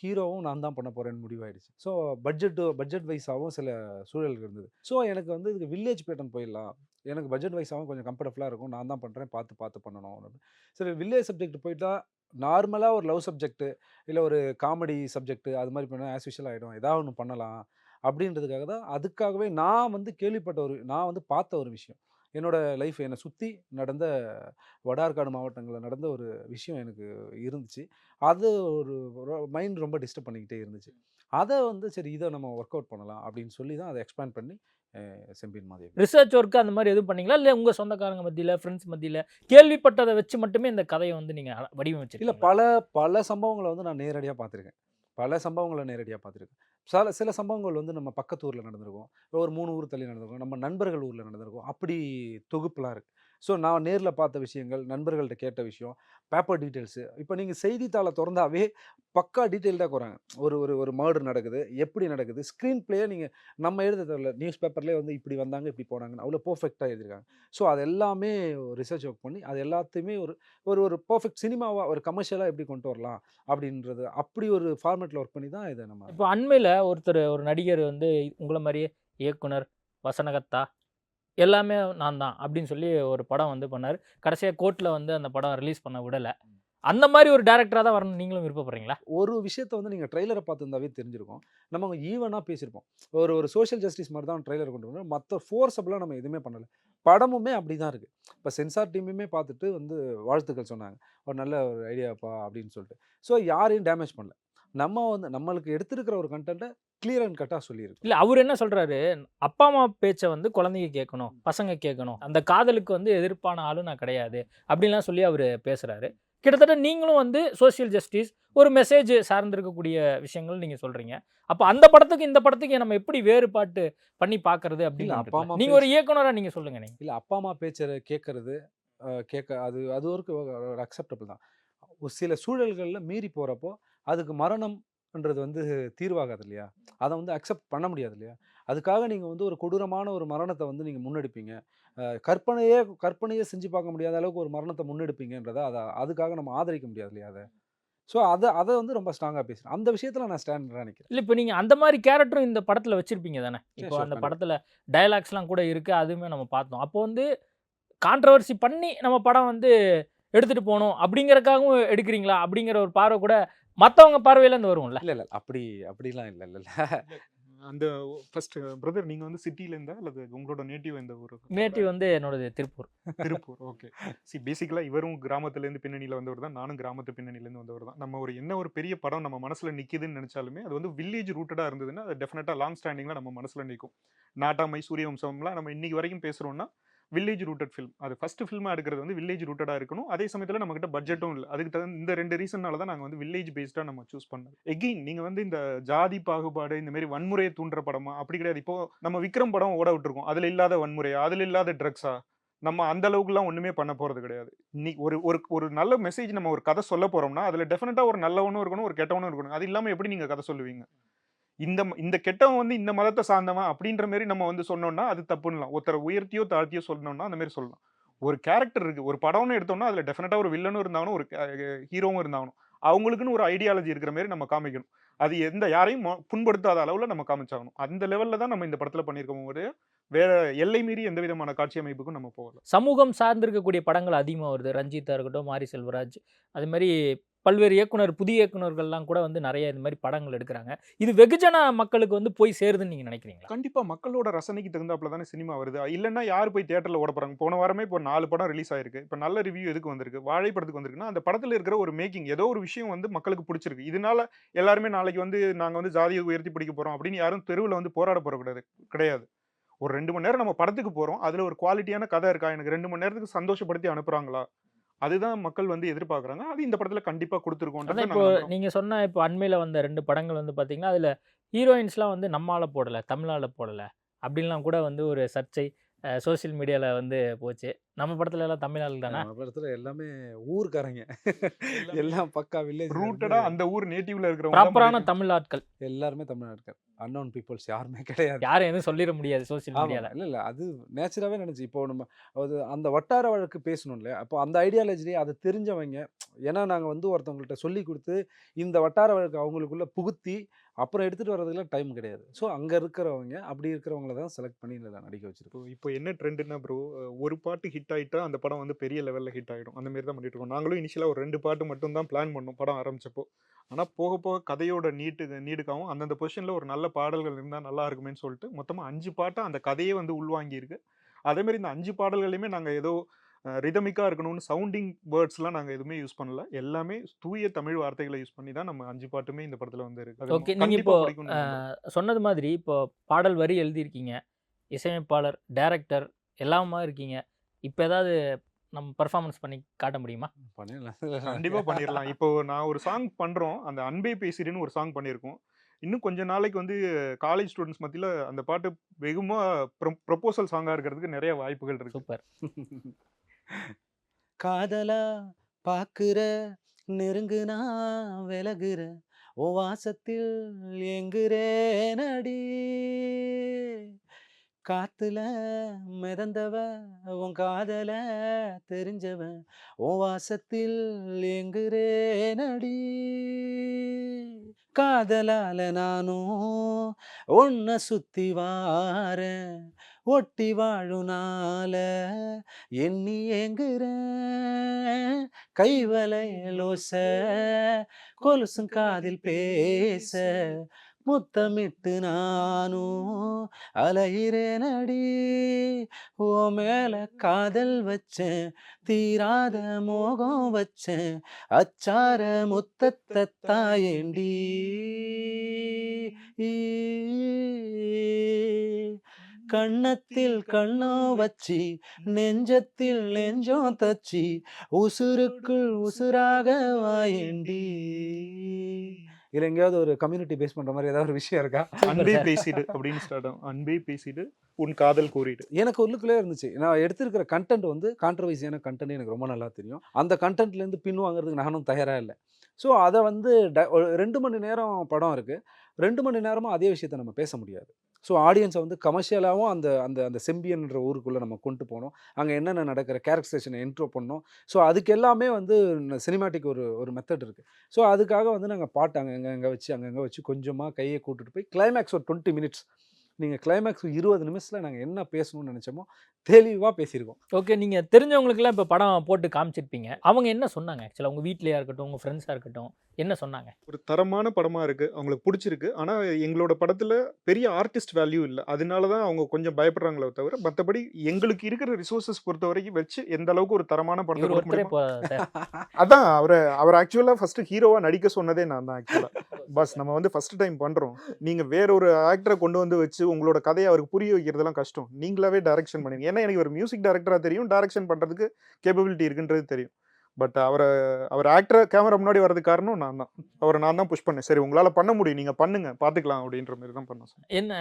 [SPEAKER 2] ஹீரோவும் நான் தான் பண்ண போகிறேன்னு முடிவாயிடுச்சு. ஸோ பட்ஜெட்டு பட்ஜெட் வைஸாகவும் சில சூழல்கள் இருந்தது. ஸோ எனக்கு வந்து இதுக்கு வில்லேஜ் பேட்டர்ன் போயிடலாம். எனக்கு பட்ஜெட் வைஸாகவும் கொஞ்சம் கம்ஃபர்டபுளாக இருக்கும். நான் தான் பண்ணுறேன் பார்த்து பார்த்து பண்ணணும். சரி வில்லேஜ் சப்ஜெக்ட் போயிட்டா நார்மலாக ஒரு லவ் சப்ஜெக்ட்டு இல்லை ஒரு காமெடி சப்ஜெக்ட் அது மாதிரி பண்ணால் ஆஸ் யூஷுவல் ஆகிடும் ஏதாவது ஒன்று பண்ணலாம். அப்படின்றதுக்காக தான் அதுக்காகவே நான் வந்து கேள்விப்பட்ட ஒரு நான் வந்து பார்த்த ஒரு விஷயம். என்னோட லைஃப் என்னை சுற்றி நடந்த வடார்காடு மாவட்டங்களில் நடந்த ஒரு விஷயம் எனக்கு இருந்துச்சு. அது ஒரு மைண்ட் ரொம்ப டிஸ்டர்ப் பண்ணிக்கிட்டே இருந்துச்சு. அதை வந்து சரி இதை நம்ம ஒர்க் அவுட் பண்ணலாம் அப்படின்னு சொல்லி தான் அதை எக்ஸ்பேண்ட் பண்ணி அஹ், செம்பியன் மாதேவி.
[SPEAKER 3] ரிசர்ச் ஒர்க்கு அந்த மாதிரி எதுவும் பண்ணீங்களா? இல்லை உங்கள் சொந்தக்காரங்க மத்தியில் ஃப்ரெண்ட்ஸ் மத்தியில் கேள்விப்பட்டதை வச்சு மட்டுமே இந்த கதையை வந்து நீங்கள்
[SPEAKER 2] இல்லை
[SPEAKER 3] வடிவமைச்சிருக்கீங்க
[SPEAKER 2] பல பல சம்பவங்களை வந்து நான் நேரடியாக பார்த்துருக்கேன். பல சம்பவங்களை நேரடியாக பார்த்துருக்கேன். சில சில சம்பவங்கள் வந்து நம்ம பக்கத்து ஊரில் நடந்திருக்கும். ஒரு மூணு ஊர் தள்ளி நடந்திருக்கும். நம்ம நண்பர்கள் ஊரில் நடந்திருக்கும். அப்படி தொகுப்புலாம் இருக்குது ஸோ நான் நேரில் பார்த்த விஷயங்கள் நண்பர்கள்ட்ட கேட்ட விஷயம் பேப்பர் டீட்டெயில்ஸு. இப்போ நீங்கள் செய்தித்தாளை திறந்தாவே பக்கா டீட்டெயில்டாக போகிறாங்க ஒரு ஒரு ஒரு மர்டர் நடக்குது. எப்படி நடக்குது? ஸ்க்ரீன் பிளேயே நீங்கள் நம்ம எழுத தேவையில்ல நியூஸ் பேப்பர்லேயே வந்து இப்படி வந்தாங்க இப்படி போனாங்கன்னு அவ்வளோ பர்ஃபெக்டாக எழுதிருக்காங்க. ஸோ அது எல்லாமே ரிசர்ச் ஒர்க் பண்ணி அது எல்லாத்தையுமே ஒரு ஒரு ஒரு பர்ஃபெக்ட் சினிமாவாக ஒரு கமர்ஷியலாக எப்படி கொண்டு வரலாம் அப்படின்றது அப்படி ஒரு ஃபார்மேட்டில் ஒர்க் பண்ணி தான் இதை நம்ம
[SPEAKER 3] இப்போ அண்மையில் ஒருத்தர் ஒரு நடிகர் வந்து உங்களை மாதிரியே இயக்குனர் வசனகத்தா எல்லாமே நான் தான் அப்படின்னு சொல்லி ஒரு படம் வந்து பண்ணார். கடைசியாக கோர்ட்டில் வந்து அந்த படம் ரிலீஸ் பண்ண விடலை. அந்த மாதிரி ஒரு டேரக்டராக தான் வரணும் நீங்களும் விருப்பப்படுறீங்களா?
[SPEAKER 2] ஒரு விஷயத்தை வந்து நீங்கள் ட்ரைலரை பார்த்துருந்தாவே தெரிஞ்சிருக்கும். நம்ம அங்கே ஈவனாக பேசியிருப்போம். ஒரு ஒரு சோஷியல் ஜஸ்டிஸ் மாதிரி தான் ட்ரைலர் கொண்டு வரணும். மற்ற ஃபோர்ஸபிளாக நம்ம எதுவுமே பண்ணலை. படமுமே அப்படி தான் இருக்குது இப்போ சென்சார் டீமுமே பார்த்துட்டு வந்து வாழ்த்துக்கள் சொன்னாங்க. ஒரு நல்ல ஒரு ஐடியாப்பா அப்படின்னு சொல்லிட்டு. ஸோ யாரையும் டேமேஜ் பண்ணல. நம்ம வந்து நம்மளுக்கு எடுத்திருக்கிற ஒரு கண்டென்ட்டை கிளியர் அண்ட் கட்டாக சொல்லியிருக்கு
[SPEAKER 3] இல்லை அவர் என்ன சொல்கிறாரு அப்பா அம்மா பேச்சை வந்து குழந்தைங்க கேட்கணும் பசங்க கேட்கணும். அந்த காதலுக்கு வந்து எதிர்ப்பான ஆளும் நான் கிடையாது. அப்படின்லாம் சொல்லி அவர் பேசுகிறாரு கிட்டத்தட்ட நீங்களும் வந்து சோஷியல் ஜஸ்டிஸ் ஒரு மெசேஜ் சார்ந்திருக்கக்கூடிய விஷயங்கள் நீங்கள் சொல்கிறீங்க அப்போ அந்த படத்துக்கு இந்த படத்துக்கு நம்ம எப்படி வேறுபாட்டு பண்ணி பார்க்கறது அப்படின்னு
[SPEAKER 2] அப்பா அம்மா
[SPEAKER 3] நீங்கள் ஒரு இயக்குனராக நீங்கள் சொல்லுங்கள் நீங்கள்
[SPEAKER 2] இல்லை அப்பா அம்மா பேச்சை கேட்கறது கேட்க அது அது ஒரு அக்செப்டபிள் தான். ஒரு சில சூழல்களில் மீறி போகிறப்போ அதுக்கு மரணம்ன்றது வந்து தீர்வாகாது இல்லையா? அதை வந்து அக்செப்ட் பண்ண முடியாது இல்லையா? அதுக்காக நீங்கள் வந்து ஒரு கொடூரமான ஒரு மரணத்தை வந்து நீங்கள் முன்னெடுப்பீங்க. கற்பனையே கற்பனையே செஞ்சு பார்க்க முடியாத அளவுக்கு ஒரு மரணத்தை முன்னெடுப்பீங்கன்றதை அதை அதுக்காக நம்ம ஆதரிக்க முடியாது இல்லையா அதை? ஸோ அதை அதை வந்து ரொம்ப ஸ்ட்ராங்காக பேசுகிறேன் அந்த விஷயத்தில் நான் ஸ்டாண்டர்டாக நினைக்கிறேன்.
[SPEAKER 3] இல்லை இப்போ நீங்கள் அந்த மாதிரி கேரக்டரும் இந்த படத்தில் வச்சுருப்பீங்க தானே? இப்போ அந்த. படத்தில் டயலாக்ஸ்லாம் கூட இருக்குது அதுவுமே நம்ம பார்த்தோம். அப்போ வந்து கான்ட்ரவர்சி பண்ணி நம்ம படம் வந்து எடுத்துகிட்டு போகணும் அப்படிங்கறக்காகவும் எடுக்கிறீங்களா? அப்படிங்கிற ஒரு பார்வை கூட மற்றவங்க பார்வையிலேருந்து வரும்ல?
[SPEAKER 2] இல்லை இல்லை அப்படி அப்படிலாம் இல்லை. இல்லை.
[SPEAKER 4] அந்த ஃபர்ஸ்ட் பிரதர் நீங்க வந்து சிட்டில இருந்தா அல்லது உங்களோட நேட்டிவ் எந்த ஊர்
[SPEAKER 3] நேட்டிவ் வந்து என்னோடது திருப்பூர்.
[SPEAKER 4] திருப்பூர் ஓகே சி பேசிக்கலா இவரும் கிராமத்துல இருந்து பின்னணியில வந்தவர் தான். நானும் கிராமத்து பின்னணியில இருந்து வந்தவர் தான். நம்ம ஒரு என்ன ஒரு பெரிய படம் நம்ம மனசுல நிக்குதுன்னு நினைச்சாலுமே அது வந்து வில்லேஜ் ரூட்டடா இருந்ததுன்னா அது டெஃபினட்டா லாங் ஸ்டாண்டிங்ல நம்ம மனசுல நிற்கும் நாட்டாமை சூரிய வம்சம்லாம் நம்ம இன்னைக்கு வரைக்கும் பேசுறோம்னா வில்லேஜ் ரூட்டட் ஃபில்ம் அது ஃபர்ஸ்ட் ஃபில்மா எடுக்கிறது வந்து வில்லேஜ் ரூட்டடாக இருக்கணும். அதே சமயத்தில் நம்மகிட்ட பட்ஜெட்டும் இல்லை. அதுக்கு தகுந்த இந்த ரெண்டு ரீசனால தான் நாங்கள் வந்து வில்லேஜ் பேஸ்டாக நம்ம சூஸ் பண்ணோம் எகெயின் நீங்கள் வந்து இந்த ஜாதி பாகுபாடு இந்த மாதிரி வன்முறையை தூண்டுற படமா அப்படி கிடையாது. இப்போ நம்ம விக்ரம் படம் ஓட விட்டுருக்கோம். அதில் இல்லாத வன்முறையா அதில் இல்லாத ட்ரக்ஸா நம்ம அந்த அளவுக்குலாம் ஒன்றுமே பண்ண போகிறது கிடையாது. நீ ஒரு ஒரு ஒரு நல்ல மெசேஜ் நம்ம ஒரு கதை சொல்ல போகிறோம்னா அதில் டெஃபினட்டாக ஒரு நல்லவனும் இருக்கணும் ஒரு கெட்டவனும் இருக்கணும். அது இல்லாமல் எப்படி நீங்கள் கதை சொல்லுவீங்க? இந்த ம- இந்த கெட்டவன் வந்து இந்த மதத்தை சார்ந்தவன் அப்படின்ற மாதிரி நம்ம வந்து சொன்னோம்னா அது தப்புன்னலாம். ஒருத்தரை உயர்த்தியோ தாழ்த்தியோ சொல்லணும்னா அந்த மாதிரி சொல்லலாம். ஒரு கேரக்டர் இருக்கு. ஒரு படம்னு எடுத்தோம்னா அதுல டெஃபினட்டா ஒரு வில்லனும் இருந்தாலும் ஒரு ஹீரோவும் இருந்தாலும் அவங்களுக்குன்னு ஒரு ஐடியாலஜி இருக்கிற மாதிரி நம்ம காமிக்கணும். அது எந்த யாரையும் மொ- புண்படுத்தாத அளவுல நம்ம காமிச்சாகணும். அந்த லெவல்ல தான் நம்ம இந்த படத்துல பண்ணியிருக்கோம் ஒரு வேற எல்லை மீறி எந்த விதமான காட்சி அமைப்புக்கும் நம்ம போகலாம்
[SPEAKER 3] சமூகம் சார்ந்திருக்கக்கூடிய படங்கள் அதிகமாக வருது. ரஞ்சித்தா இருக்கட்டும் மாரி செல்வராஜ். அது மாதிரி பல்வேறு இயக்குனர் புதிய இயக்குனர்கள்லாம் கூட வந்து நிறைய இந்த மாதிரி படங்கள் எடுக்கிறாங்க. இது வெகுஜன மக்களுக்கு வந்து போய் சேருதுன்னு நீங்கள் நினைக்கிறீங்களா?
[SPEAKER 4] கண்டிப்பா. மக்களோட ரசனைக்கு தகுந்தாப்புல தானே சினிமா வருது. இல்லைன்னா யார் போய் தேட்டரில் ஓட போகிறாங்க போன வாரமே இப்போ நாலு படம் ரிலீஸ் ஆயிருக்கு. இப்போ நல்ல ரிவ்யூ எதுக்கு வந்திருக்கு? வாழை படத்துக்கு வந்திருக்குன்னா அந்த படத்தில் இருக்கிற ஒரு மேக்கிங் ஏதோ ஒரு விஷயம் வந்து மக்களுக்கு பிடிச்சிருக்கு. இதனால எல்லாருமே நாளைக்கு வந்து நாங்கள் வந்து ஜாதியை உயர்த்தி பிடிக்க போறோம் அப்படின்னு யாரும் தெருவில் வந்து போராட போற கிடையாது. ஒரு ரெண்டு மணி நேரம் நம்ம படத்துக்கு போகிறோம் அதில் ஒரு குவாலிட்டியான கதை இருக்கா? எனக்கு ரெண்டு மணி நேரத்துக்கு சந்தோஷப்படுத்தி அனுப்புகிறாங்களா அதுதான் மக்கள் வந்து எதிர்பார்க்கறாங்க. அது இந்த படத்துல கண்டிப்பா
[SPEAKER 3] அதான் இப்போ
[SPEAKER 4] கொடுத்துருக்கோம்
[SPEAKER 3] நீங்கள் சொன்ன இப்போ அண்மையில் வந்த ரெண்டு படங்கள் வந்து பார்த்தீங்கன்னா அதில் ஹீரோயின்ஸ்லாம் வந்து நம்மால போடலை தமிழால போடலை. அப்படின்லாம் கூட வந்து ஒரு சர்ச்சை சோஷியல் மீடியாவில் வந்து போச்சு. நம்ம படத்துல எல்லாம் தமிழால் தானே?
[SPEAKER 2] நம்ம படத்துல எல்லாமே ஊர்க்காரங்க. எல்லாம் பக்கா வில்லேஜ்
[SPEAKER 4] ரூட்டடா அந்த ஊர் நேட்டிவ்ல
[SPEAKER 3] ப்ராப்பரான
[SPEAKER 4] இருக்கிறவங்க
[SPEAKER 3] தமிழ் ஆட்கள்.
[SPEAKER 2] எல்லாருமே தமிழ்நாட்டுக்கார் அன்னோன் பீப்புள்ஸ் யாருமே கிடையாது.
[SPEAKER 3] யாரும் எதுவும் சொல்லிட முடியாது சோஷியல்
[SPEAKER 2] ஆமா.
[SPEAKER 3] மீடியாவில்
[SPEAKER 2] இல்ல இல்ல. அது நேச்சுராவே நினைச்சு. இப்போ நம்ம அது அந்த வட்டார வழக்கு பேசணும் இல்லையா? அப்போ அந்த ஐடியாலஜிலேயே அதை தெரிஞ்சவங்க ஏன்னா நாங்க வந்து ஒருத்தவங்கள்ட்ட சொல்லி கொடுத்து இந்த வட்டார வழக்கு அவங்களுக்குள்ள புகுத்தி அப்புறம் எடுத்துட்டு வர்றதுக்குலாம் டைம் கிடையாது. ஸோ அங்க இருக்கிறவங்க அப்படி இருக்கிறவங்கள தான் செலக்ட் பண்ணி இதுல நடிக்க வச்சிருக்கோம்.
[SPEAKER 4] இப்போ இப்போ என்ன ட்ரெண்டுன்னா ப்ரோ ஒரு பாட்டு ஹிட் ஆயிட்டா அந்த படம் வந்து பெரிய லெவலில் ஹிட் ஆகிடும் அந்த மாதிரி தான் பண்ணிட்டு இருக்கோம். நாங்களும் இனிஷியலாக ஒரு ரெண்டு பாட்டு மட்டும் தான் பிளான் பண்ணோம் படம் ஆரம்பிச்சப்போ. ஆனால் போக போக கதையோட நீட்டு நீடுக்காகவும் அந்தந்த பொசிஷனில் ஒரு நல்ல பாடல்கள் இருந்தால் நல்லா இருக்குமேன்னு சொல்லிட்டு மொத்தமாக அஞ்சு பாட்டை அந்த கதையே வந்து உள்வாங்கியிருக்கு. அதே மாதிரி இந்த அஞ்சு பாடல்களையுமே நாங்க ஏதோ ரிதமிக்கா இருக்கணும்னு சவுண்டிங் வேர்ட்ஸ்லாம் நாங்க எதுவுமே யூஸ் பண்ணல. எல்லாமே தூய தமிழ் வார்த்தைகளை யூஸ் பண்ணி தான் நம்ம அஞ்சு பாட்டுமே இந்த படத்துல வந்து இருக்கு.
[SPEAKER 3] ஓகே நீங்கள் இப்போ சொன்னது மாதிரி இப்போ பாடல் வரி எழுதியிருக்கீங்க. இசையமைப்பாளர் டைரக்டர் எல்லாமா இருக்கீங்க. இப்போ ஏதாவது நம்ம பர்ஃபார்மன்ஸ் பண்ணி காட்ட முடியுமா?
[SPEAKER 2] பண்ணிடலாம்.
[SPEAKER 4] கண்டிப்பா பண்ணிடலாம். இப்போ நான் ஒரு சாங் பண்றோம். அந்த அன்பே பேசிடுன்னு ஒரு சாங் பண்ணியிருக்கோம். இன்னும் கொஞ்ச நாளைக்கு வந்து காலேஜ் ஸ்டூடெண்ட்ஸ் மத்தியில அந்த பாட்டு வெகுமா ப்ரொபோசல் சாங்கா இருக்கிறதுக்கு நிறைய வாய்ப்புகள் இருக்கு.
[SPEAKER 3] சூப்பர்.
[SPEAKER 5] காதலா பாக்குற நெருங்குனா விலகுற ஓ வாசத்தில் எங்குறேனடி காத்துல மிதந்தவ உன் காதல தெரிஞ்சவ உன் வாசத்தில் எங்குறேனடி காதலால நானும் உன்னை சுத்தி வார ஒட்டி வாழுனால எண்ணி ஏங்குறேன். கைவலையலோச கொலுசும் காதில் பேச முத்தமிட்டு நானும் அலையிறேனடி ஓ மேல காதல் வச்சேன் தீராத மோகம் வச்சேன் அச்சார முத்தத்தை தாயேண்டி. கண்ணத்தில் கண்ணோ வச்சி நெஞ்சத்தில் நெஞ்சோ தச்சி உசுருக்குள் உசுராக வாயேண்டி.
[SPEAKER 2] இதுல எங்கேயாவது ஒரு கம்யூனிட்டி பேஸ் பண்ற மாதிரி ஏதாவது ஒரு விஷயம் இருக்கா?
[SPEAKER 4] அன்பே. பேசிடு அப்படின்னு ஸ்டார்ட் ஆகும். அன்பே பேசிடு உன் காதல் கூறிடு.
[SPEAKER 2] எனக்கு உள்ளுக்குள்ளே இருந்துச்சு. நான் எடுத்திருக்கிற கண்டென்ட் வந்து கான்ட்ரவர்சியான கண்டென்ட் எனக்கு ரொம்ப நல்லா தெரியும். அந்த கண்டென்ட்லேருந்து பின் வாங்குறதுக்கு நானும் தயாராக இல்லை. ஸோ அதை வந்து ரெண்டு மணி நேரம் படம் இருக்குது ரெண்டு மணி நேரமும் அதே விஷயத்தை நம்ம பேச முடியாது. ஸோ ஆடியன்ஸை வந்து கமர்ஷியலாகவும் அந்த அந்த அந்த செம்பியன்ற ஊருக்குள்ளே நம்ம கொண்டு போனோம் அங்கே என்னென்ன நடக்கிற கேரக்டரைசேஷனை என்ட்ரோ பண்ணோம் ஸோ அதுக்கு எல்லாமே வந்து சினிமாட்டிக் ஒரு ஒரு மெத்தட் இருக்குது ஸோ அதுக்காக வந்து நாங்கள் பாட்டு அங்கே அங்கே வச்சு அங்கங்கே வச்சு கொஞ்சமாக கையை கூட்டுட்டு போய் கிளைமேக்ஸ் ஒரு டுவெண்ட்டி மினிட்ஸ் நீங்கள் கிளைமேக்ஸ் இருபது நிமிஷத்தில் நாங்கள் என்ன பேசணும்னு நினச்சோமோ தெளிவாக பேசியிருக்கோம்.
[SPEAKER 3] ஓகே நீங்கள் தெரிஞ்சவங்களுக்குலாம் இப்போ படம் போட்டு காமிச்சிருப்பீங்க. அவங்க என்ன சொன்னாங்க? ஆக்சுவலாக உங்கள் வீட்லையா இருக்கட்டும் உங்கள் ஃப்ரெண்ட்ஸாக இருக்கட்டும் என்ன சொன்னாங்க?
[SPEAKER 4] ஒரு தரமான படமா இருக்கு. அவங்களுக்கு பிடிச்சிருக்கு. ஆனா எங்களோட படத்துல பெரிய ஆர்டிஸ்ட் வேல்யூ இல்லை. அதனால தான் அவங்க கொஞ்சம் பயப்படுறாங்களே தவிர மற்றபடி எங்களுக்கு இருக்கிற ரிசோர்சஸ் பொறுத்த வரைக்கும் வச்சு எந்த அளவுக்கு ஒரு தரமான படத்தை அதான் அவரை அவர் ஆக்சுவலா ஃபர்ஸ்ட் ஹீரோவா நடிக்க சொன்னதே நான் தான் ஆக்சுவலா பஸ் நம்ம வந்து ஃபர்ஸ்ட் டைம் பண்றோம். நீங்க வேற ஒரு ஆக்டரை கொண்டு வந்து வச்சு உங்களோட கதையை அவருக்கு புரிய வைக்கிறதெல்லாம் கஷ்டம். நீங்களாவே டைரக்ஷன் பண்ணுங்க. ஏன்னா எனக்கு ஒரு மியூசிக் டைரக்டரா தெரியும். டைரக்ஷன் பண்றதுக்கு கேப்பபிலிட்டி இருக்குன்றது தெரியும். பட் அவரை அவர் ஆக்டர் கேமரா முன்னாடி வர்றதுக்கு காரணம் நான் தான். அவரை நான் தான் புஷ் பண்ணேன். சரி உங்களால பண்ண முடியும். நீங்க பண்ணுங்க. பாத்துக்கலாம் அப்படின்ற மாதிரி தான் பண்ண சொன்னேன்
[SPEAKER 3] என்ன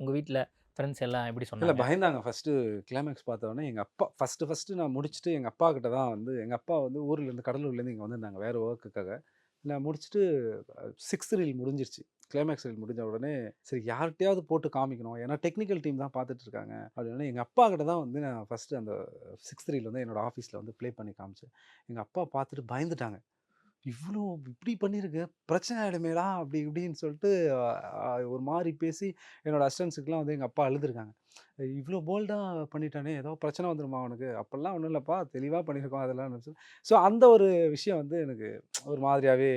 [SPEAKER 3] உங்கள் வீட்டில் ஃப்ரெண்ட்ஸ் எல்லாம் எப்படி
[SPEAKER 2] இல்லை
[SPEAKER 3] சொன்னாங்க
[SPEAKER 2] பயந்தாங்க ஃபஸ்ட்டு கிளைமேக்ஸ் பார்த்தோன்னே எங்கள் அப்பா ஃபஸ்ட்டு ஃபஸ்ட்டு நான் முடிச்சுட்டு எங்கள் அப்பா கிட்ட தான் வந்து எங்கள் அப்பா வந்து ஊர்லேருந்து கடலூர்லேருந்து இங்கே வந்திருந்தாங்க. வேறு ஒர்க்குக்காக நான் முடிச்சுட்டு சிக்ஸ்த் ரீல் முடிஞ்சிருச்சு. கிளைமேக்ஸ் ரீல் முடிஞ்ச உடனே சரி யார்கிட்டயாவது போட்டு காமிக்கணும். ஏன்னா டெக்னிக்கல் டீம் தான் பார்த்துட்டு இருக்காங்க அப்படின்னு எங்கள் அப்பா கிட்ட தான் வந்து நான் ஃபஸ்ட்டு அந்த சிக்ஸ்த் ரீல் வந்து என்னோட ஆஃபீஸில் வந்து ப்ளே பண்ணி காமிச்சேன். எங்கள் அப்பா பார்த்துட்டு பயந்துட்டாங்க. இவ்வளோ இப்படி பண்ணியிருக்கு. பிரச்சனை ஆகிடுமேடா அப்படி இப்படின்னு சொல்லிட்டு ஒரு மாதிரி பேசி என்னோட அசிஸ்டன்ஸுக்குலாம் வந்து எங்கள் அப்பா அழுதுருக்காங்க. இவ்வளோ போல்டாக பண்ணிட்டானே. ஏதோ பிரச்சனை வந்துருமா அவனுக்கு அப்போல்லாம் ஒன்றும் இல்லைப்பா. தெளிவாக பண்ணியிருக்கோம் அதெல்லாம். ஸோ அந்த ஒரு விஷயம் வந்து எனக்கு ஒரு மாதிரியாகவே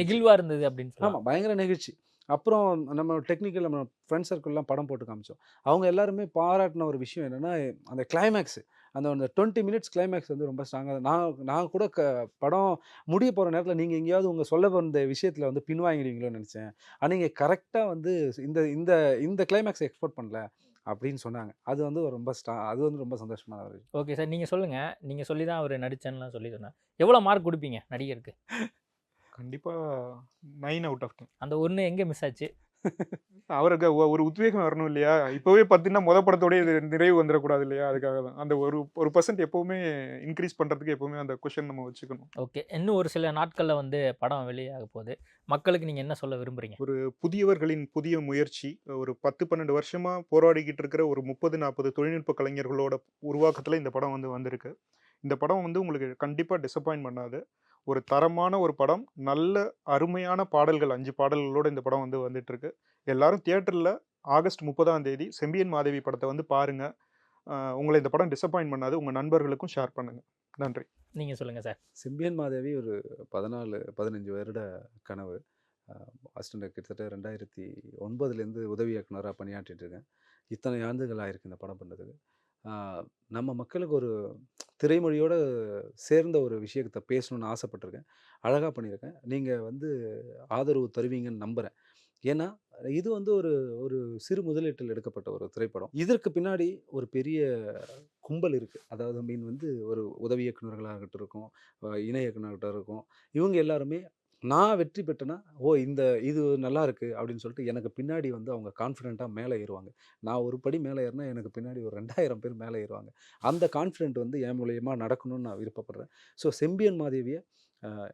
[SPEAKER 3] நெகிழ்வாக இருந்தது அப்படின்னு சொல்லலாம்.
[SPEAKER 2] ஆமாம் பயங்கர நெகிழ்ச்சி. அப்புறம் நம்ம டெக்னிக்கல் நம்ம ஃப்ரெண்ட் சர்க்கிள்லாம் படம் போட்டு காமிச்சோம். அவங்க எல்லாருமே பாராட்டின ஒரு விஷயம் என்னென்னா அந்த கிளைமேக்ஸ் அந்த அந்த டுவெண்ட்டி மினிட்ஸ் கிளைமேக்ஸ் வந்து ரொம்ப ஸ்ட்ராங்காக நான் நான் கூட க படம் முடிய போகிற நேரத்தில் நீங்கள் எங்கேயாவது உங்கள் சொல்ல வந்த விஷயத்தில் வந்து பின்வாங்கிடுவீங்களோன்னு நினச்சேன். ஆனால் நீங்கள் கரெக்டாக வந்து இந்த இந்த இந்த கிளைமேக்ஸை எக்ஸ்போர்ட் பண்ணல அப்படின்னு சொன்னாங்க. அது வந்து ஒரு ரொம்ப ஸ்ட்ரா அது வந்து ரொம்ப சந்தோஷமான ஒரு
[SPEAKER 3] ஓகே சார். நீங்கள் சொல்லுங்கள் நீங்கள் சொல்லி தான் அவர் நடிச்சேன்னுலாம் சொல்லி சொன்னார். எவ்வளோ மார்க் கொடுப்பீங்க நடிகருக்கு?
[SPEAKER 4] கண்டிப்பா நைன் அவுட் ஆஃப் டென்
[SPEAKER 3] அந்த ஒன்று எங்கே மிஸ் ஆச்சு?
[SPEAKER 4] அவருக்கு ஒரு உத்வேகம் வரணும் இல்லையா? இப்போவே பார்த்தீங்கன்னா முத படத்தோடய இது நிறைவு வந்துடக்கூடாது இல்லையா? அதுக்காக தான். அந்த ஒரு ஒரு பர்சன்ட் எப்பவுமே இன்க்ரீஸ் பண்றதுக்கு எப்பவுமே அந்த கொஷன் நம்ம வச்சுக்கணும்.
[SPEAKER 3] ஓகே இன்னும் ஒரு சில நாட்களில் வந்து படம் வெளியாக போகுது. மக்களுக்கு நீங்கள் என்ன சொல்ல விரும்புகிறீங்க
[SPEAKER 4] ஒரு புதியவர்களின் புதிய முயற்சி ஒரு பத்து பன்னெண்டு வருஷமா போராடிக்கிட்டு இருக்கிற ஒரு முப்பது நாற்பது தொழில்நுட்ப கலைஞர்களோட உருவாக்கத்துல இந்த படம் வந்து வந்திருக்கு. இந்த படம் வந்து உங்களுக்கு கண்டிப்பா டிசப்பாயின்ட் பண்ணாது. ஒரு தரமான ஒரு படம் நல்ல அருமையான பாடல்கள் அஞ்சு பாடல்களோட இந்த படம் வந்து வந்துட்டு இருக்கு எல்லாரும் தியேட்டர்ல ஆகஸ்ட் முப்பதாம் தேதி செம்பியன் மாதவி படத்தை வந்து பாருங்க. அஹ் உங்களை இந்த படம் டிசப்பாயின்ட் பண்ணாது உங்க நண்பர்களுக்கும் ஷேர் பண்ணுங்க. நன்றி.
[SPEAKER 3] நீங்கள் சொல்லுங்கள் சார்.
[SPEAKER 2] செம்பியன் மாதேவி ஒரு பதினாலு பதினஞ்சு வருட கனவு. அசிஸ்டண்ட் கிட்டத்தட்ட ரெண்டாயிரத்தி ஒன்பதுலேருந்து உதவி இயக்குனராக பணியாற்றிட்டு இருக்கேன். இத்தனை ஆண்டுகள் ஆயிருக்கு இந்த படம் பண்ணதுக்கு. நம்ம மக்களுக்கு ஒரு திரைமொழியோட சேர்ந்த ஒரு விஷயத்தை பேசணும்னு ஆசைப்பட்டிருக்கேன். அழகாக பண்ணியிருக்கேன். நீங்கள் வந்து ஆதரவு தருவீங்கன்னு நம்புகிறேன் ஏன்னா இது வந்து ஒரு ஒரு சிறு முதலீட்டில் எடுக்கப்பட்ட ஒரு திரைப்படம். இதற்கு பின்னாடி ஒரு பெரிய கும்பல் இருக்குது அதாவது மீன் வந்து ஒரு உதவி இயக்குநர்களாகட்டும் இருக்கும் இணை இயக்குநர்கிட்ட இருக்கும். இவங்க எல்லாருமே நான் வெற்றி பெற்றேன்னா ஓ இந்த இது நல்லா இருக்குது அப்படின்னு சொல்லிட்டு எனக்கு பின்னாடி வந்து அவங்க கான்ஃபிடென்ட்டாக மேலே ஏறுவாங்க. நான் ஒரு படி மேலே ஏறினா எனக்கு பின்னாடி ஒரு ரெண்டாயிரம் பேர் மேலே ஏறுவாங்க. அந்த கான்ஃபிடென்ட் வந்து என் மூலயமா நடக்கணும்னு நான் விருப்பப்படுறேன். ஸோ செம்பியன் மாதேவியை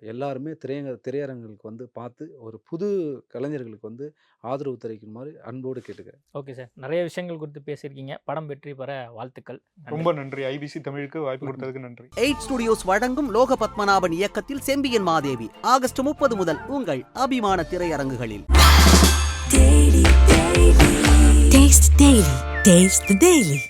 [SPEAKER 2] எல்லாருமே திரையங்க திரையரங்குகளுக்கு வந்து பார்த்து ஒரு புது கலைஞர்களுக்கு வந்து ஆதரவு தெரிவிக்குமாறு அன்போடு கேட்டுக்கிறேன்.
[SPEAKER 3] Okay sir. நிறைய விஷயங்கள் குறித்து பேசியிருக்கீங்க. படம் வெற்றி பெற வாழ்த்துக்கள். நன்றி.
[SPEAKER 4] ரொம்ப நன்றி. ஐபிசி தமிழுக்கு வாய்ப்பு கொடுத்ததுக்கு நன்றி.
[SPEAKER 1] எயிட் ஸ்டுடியோஸ் வழங்கும் லோக பத்மநாபன் இயக்கத்தில் செம்பியன் மாதேவி ஆகஸ்ட் முப்பது முதல் உங்கள் அபிமான திரையரங்குகளில்.
[SPEAKER 6] Taste the Daily.